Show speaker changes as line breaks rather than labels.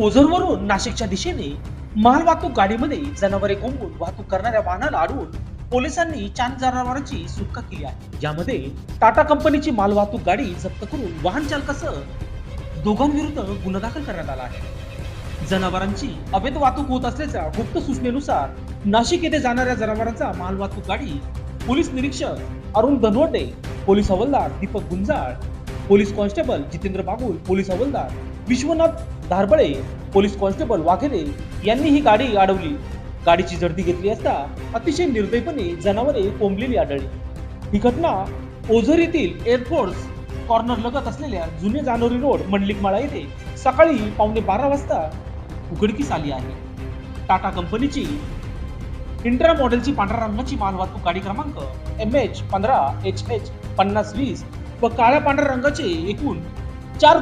ओझरवरून नाशिकच्या दिशेने मालवाहतूक गाडीमध्ये जनावरे कोंबून वाहतूक करणाऱ्या वाहनाला अडवून पोलिसांनी चार जनावरांची सुटका केली आहे. ज्यामध्ये टाटा कंपनीची माल वाहतूक गाडी जप्त करून वाहन चालकासह दोघांविरुद्ध गुन्हा दाखल करण्यात आला आहे. जनावरांची अवैध वाहतूक होत असल्याच्या गुप्त सूचनेनुसार नाशिक येथे जाणाऱ्या जनावरांचा माल वाहतूक गाडी पोलीस निरीक्षक अरुण धनवटे पोलीस हवालदार Deepak Gunjal police constable Jitendra Bagul police हवालदार विश्वनाथ धारबळे पोलीस कॉन्स्टेबल वाघेरे यांनी ही गाडी अडवली. गाडीची झडती घेतली असता अतिशय निर्दयपणे जनावरे कोंबलेली आढळली. ही घटना ओझर येथील एअरफोर्स कॉर्नर लगत असलेल्या जुने जानोरी रोड मंडलिकमाळा येथे सकाळी पावणे बारा वाजता उघडकीस आली आहे. टाटा कंपनीची इंट्रा मॉडेलची पांढऱ्या रंगाची मालवाहतूक गाडी क्रमांक एम एच पंधरा एच एच पन्नास वीस व काळ्या पांढऱ्या रंगाचे एकूण चार